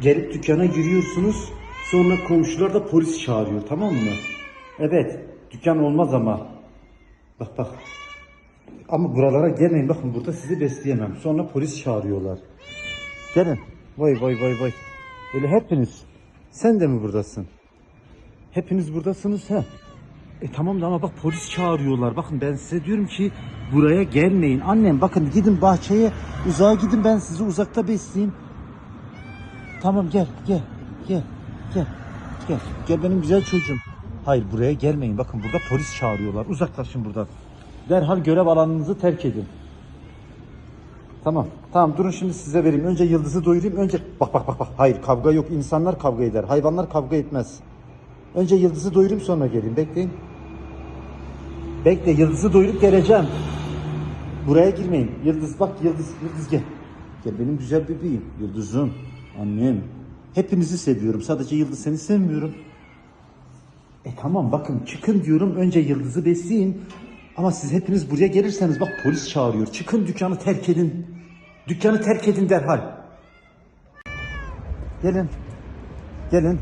Gelip dükkana giriyorsunuz. Sonra komşular da polis çağırıyor tamam mı? Evet. Dükkan olmaz ama. Bak bak. Ama buralara gelmeyin. Bakın burada sizi besleyemem. Sonra polis çağırıyorlar. Gelin. Vay vay vay vay. Böyle hepiniz. Sen de mi buradasın? Hepiniz buradasınız ha. E tamam da ama bak polis çağırıyorlar. Bakın ben size diyorum ki buraya gelmeyin. Annem bakın gidin bahçeye uzağa gidin ben sizi uzakta besleyeyim. Tamam gel gel gel gel gel gel benim güzel çocuğum. Hayır buraya gelmeyin. Bakın burada polis çağırıyorlar. Uzaklaşın buradan. Derhal görev alanınızı terk edin. Tamam. Tamam durun şimdi size vereyim. Önce yıldızı doyurayım. Önce bak bak bak bak. Hayır kavga yok. İnsanlar kavga eder. Hayvanlar kavga etmez. Önce yıldızı doyurayım sonra geleyim. Bekleyin. Bekle yıldızı doyurup geleceğim. Buraya girmeyin. Yıldız bak yıldız yıldız gel. Gel benim güzel bebeğim. Yıldızım. Annem. Hepinizi seviyorum. Sadece yıldız seni sevmiyorum. E tamam bakın çıkın diyorum. Önce yıldızı besleyin. Ama siz hepiniz buraya gelirseniz bak polis çağırıyor. Çıkın dükkanı terk edin. Dükkanı terk edin derhal. Gelin. Gelin.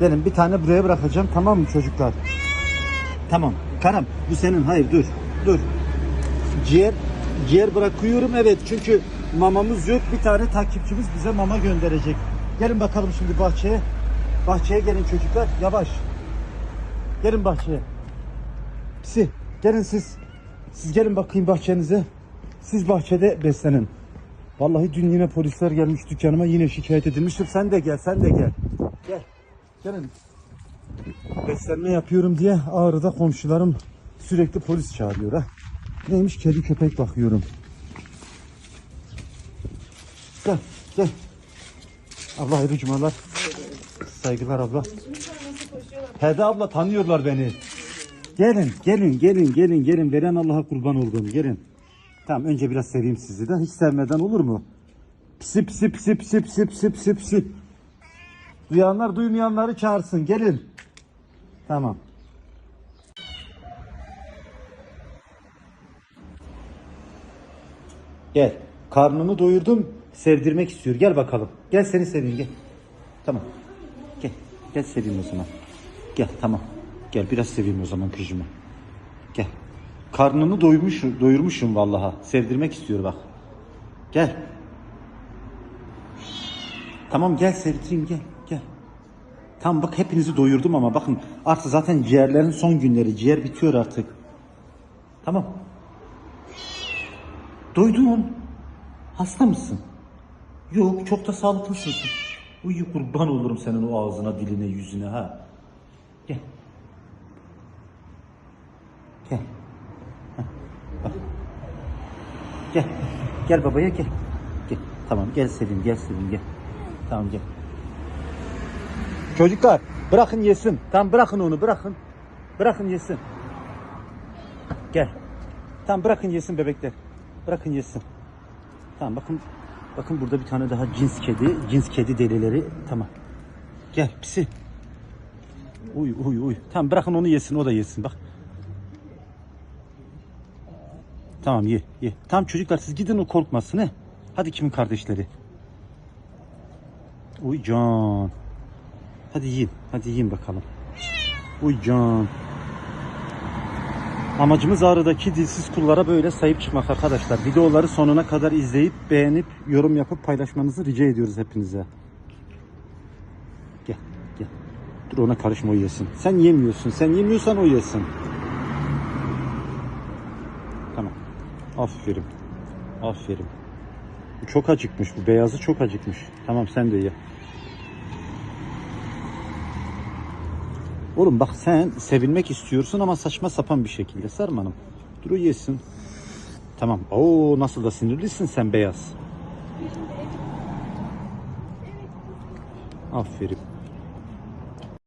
Gelin bir tane buraya bırakacağım tamam mı çocuklar? Tamam. Karam bu senin. Hayır dur. Dur. Ciğer ciğer bırakıyorum evet çünkü mamamız yok. Bir tane takipçimiz bize mama gönderecek. Gelin bakalım şimdi bahçeye. Bahçeye gelin çocuklar. Yavaş. Gelin bahçeye. Pisi gelin siz. Siz gelin bakayım bahçenize. Siz bahçede beslenin. Vallahi dün yine polisler gelmiş dükkanıma yine şikayet edilmiştir. Sen de gel, sen de gel. Gel. Gelin. Beslenme yapıyorum diye Ağrı'da komşularım sürekli polis çağırıyor ha. Neymiş kedi köpek bakıyorum. Gel gel. Abla hayırlı cumalar. Saygılar abla. Hede abla tanıyorlar beni. Gelin gelin gelin gelin gelin veren Allah'a kurban olduğum gelin. Tamam önce biraz seveyim sizi de hiç sevmeden olur mu? Pisi pisi pisi pisi pisi pisi pisi pisi. Duyanlar duymayanları çağırsın gelin. Tamam. Gel. Karnını doyurdum. Sevdirmek istiyor. Gel bakalım. Gel seni seveyim gel. Tamam. Gel. Gel seveyim o zaman. Gel tamam. Gel biraz seveyim o zaman kızımı. Gel. Karnını doymuş, doyurmuşum vallaha. Sevdirmek istiyor bak. Gel. Tamam gel sevdireyim gel. Gel. Tamam bak hepinizi doyurdum ama bakın artık zaten ciğerlerin son günleri. Ciğer bitiyor artık. Tamam. Doydun. Hasta mısın? Yok çok da sağlıklısın. Uyu kurban olurum senin o ağzına, diline, yüzüne ha. Gel. Gel. Heh, bak. Gel. Gel babaya gel. Gel. Tamam gel Selim gel Selim gel. Tamam gel. Çocuklar bırakın yesin. Tamam bırakın onu bırakın. Bırakın yesin. Gel. Tamam bırakın yesin bebekler. Bırakın yesin. Tamam bakın. Bakın burada bir tane daha cins kedi. Cins kedi delileri. Tamam. Gel pisi. Uy uy uy. Tamam bırakın onu yesin o da yesin bak. Tamam ye ye. Tamam çocuklar siz gidin o korkmasın he. Hadi kimin kardeşleri? Uy can. Hadi yiyin. Hadi yiyin bakalım. Uy can. Amacımız Ağrı'daki dilsiz kullara böyle sahip çıkmak arkadaşlar. Videoları sonuna kadar izleyip beğenip yorum yapıp paylaşmanızı rica ediyoruz hepinize. Gel gel. Dur ona karışma o yesin. Sen yemiyorsun. Sen yemiyorsan o yesin. Tamam. Aferin. Aferin. Bu çok acıkmış. Bu beyazı çok acıkmış. Tamam sen de ye. Oğlum bak sen sevilmek istiyorsun ama saçma sapan bir şekilde Sarım Hanım. Dur o yesin. Tamam. Oo nasıl da sinirlisin sen beyaz. Aferin.